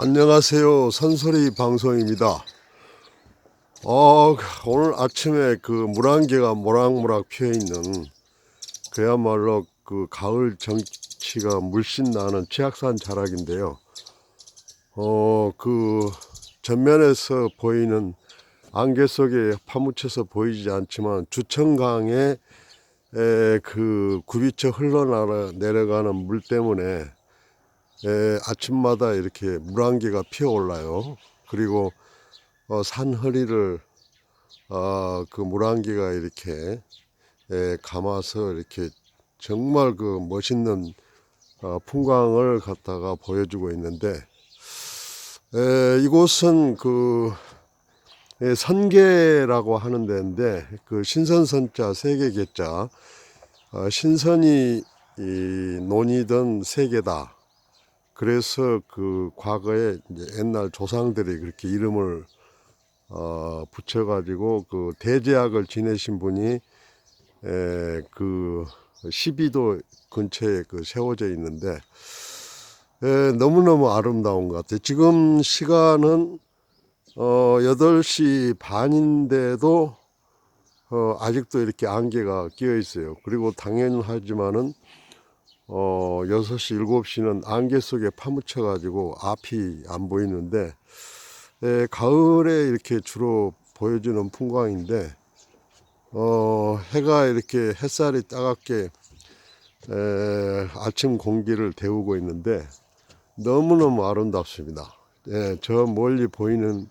안녕하세요. 선소리 방송입니다. 어, 오늘 아침에 그 물안개가 모락모락 피어 있는 그야말로 그 가을 정치가 물씬 나는 치악산 자락인데요. 어, 그 전면에서 보이는 안개 속에 파묻혀서 보이지 않지만 주천강에 에, 그 굽이쳐 흘러내려가는 내려가는 물 때문에 에, 아침마다 이렇게 물안개가 피어올라요. 그리고 어, 산 허리를 어, 그 물안개가 이렇게 에, 감아서 이렇게 정말 그 멋있는 어, 풍광을 갖다가 보여주고 있는데 에, 이곳은 그 예, 선계라고 하는 데인데 그 신선선자 세계계자 어, 신선이 이 논이던 세계다. 그래서 그 과거에 이제 옛날 조상들이 그렇게 이름을 어, 붙여가지고 그 대제학을 지내신 분이 에, 그 12도 근처에 그 세워져 있는데 에, 너무너무 아름다운 것 같아요. 지금 시간은 어, 8시 반인데도 어, 아직도 이렇게 안개가 끼어 있어요. 그리고 당연하지만은 어, 6시, 7시는 안개 속에 파묻혀 가지고 앞이 안 보이는데 에, 가을에 이렇게 주로 보여주는 풍광인데 어, 해가 이렇게 햇살이 따갑게 에, 아침 공기를 데우고 있는데 너무너무 아름답습니다. 예, 저 멀리 보이는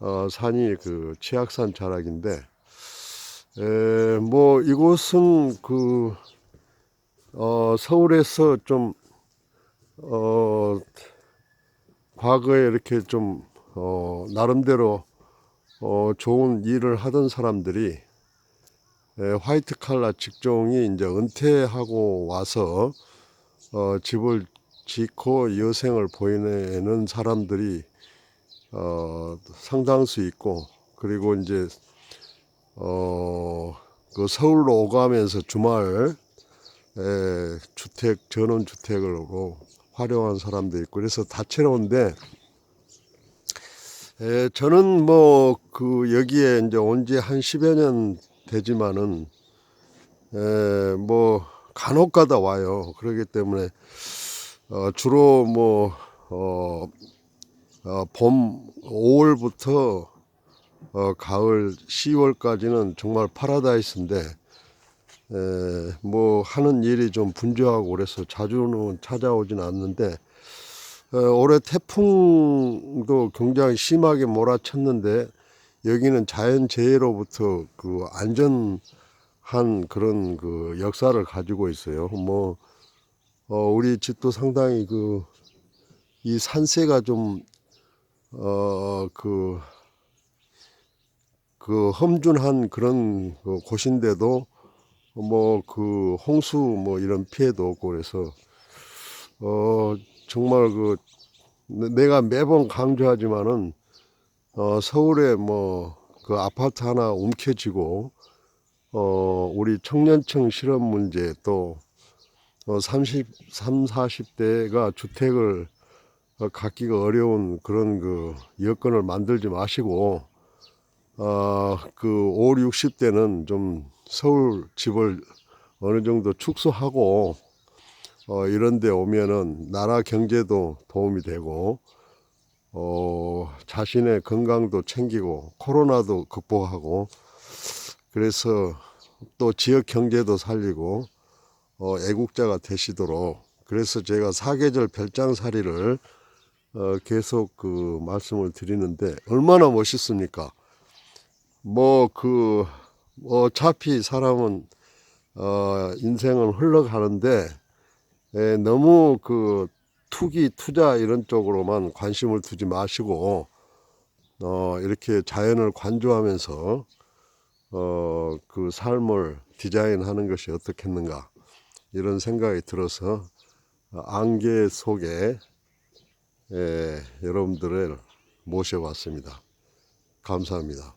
어, 산이 그 치악산 자락인데 에, 뭐 이곳은 그 어, 서울에서 좀 어, 과거에 이렇게 좀 어, 나름대로 어, 좋은 일을 하던 사람들이 에, 화이트 칼라 직종이 이제 은퇴하고 와서 어, 집을 짓고 여생을 보내는 사람들이 어, 상당수 있고 그리고 이제 어, 그 서울로 오가면서 주말 에, 주택 전원 주택으로 활용한 사람도 있고 그래서 다채로운데 에, 저는 뭐 그 여기에 이제 온 지 한 10여 년 되지만은 에, 뭐 간혹 가다 와요. 그렇기 때문에 어, 주로 뭐 어, 어, 봄 5월부터 어, 가을 10월까지는 정말 파라다이스인데 에, 뭐 하는 일이 좀 분주하고 그래서 자주는 찾아오진 않는데 어, 올해 태풍도 굉장히 심하게 몰아쳤는데 여기는 자연재해로부터 그 안전한 그런 그 역사를 가지고 있어요. 뭐 어, 우리 집도 상당히 그 이 산세가 좀 어, 그, 그 험준한 그런 그 곳인데도 뭐 그 홍수 뭐 이런 피해도 없고 그래서 어, 정말 그 내가 매번 강조하지만은 어, 서울에 뭐 그 아파트 하나 움켜쥐고 어, 우리 청년층 실업 문제 또 어, 30, 3, 40대가 주택을 어, 갖기가 어려운 그런 그 여건을 만들지 마시고 어, 그 5, 60대는 좀 서울 집을 어느 정도 축소하고 어, 이런 데 오면은 나라 경제도 도움이 되고 어, 자신의 건강도 챙기고 코로나도 극복하고 그래서 또 지역 경제도 살리고 어, 애국자가 되시도록 그래서 제가 사계절 별장살이를 어, 계속 그 말씀을 드리는데 얼마나 멋있습니까? 뭐그 어차피 사람은 어, 인생은 흘러가는데 에, 너무 그 투기 투자 이런 쪽으로만 관심을 두지 마시고 어, 이렇게 자연을 관조하면서 어, 그 삶을 디자인하는 것이 어떻겠는가 이런 생각이 들어서 어, 안개 속에 예, 여러분들을 모셔봤습니다. 감사합니다.